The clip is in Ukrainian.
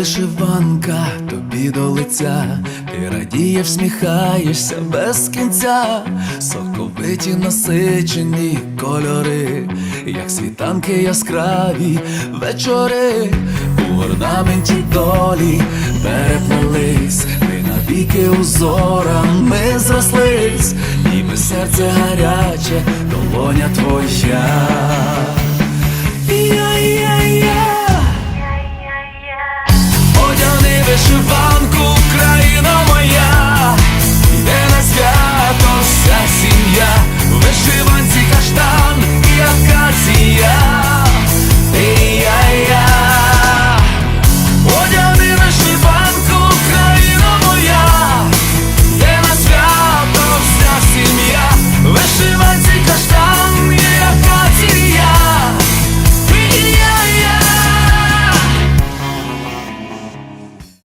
Вишиванка тобі до лиця, ти радієш, всміхаєшся без кінця, соковиті насичені кольори, як світанки яскраві вечори, у орнаменті долі переплелись, ми навіки узорами зрослись, ніби серце гаряче, долоня твоя.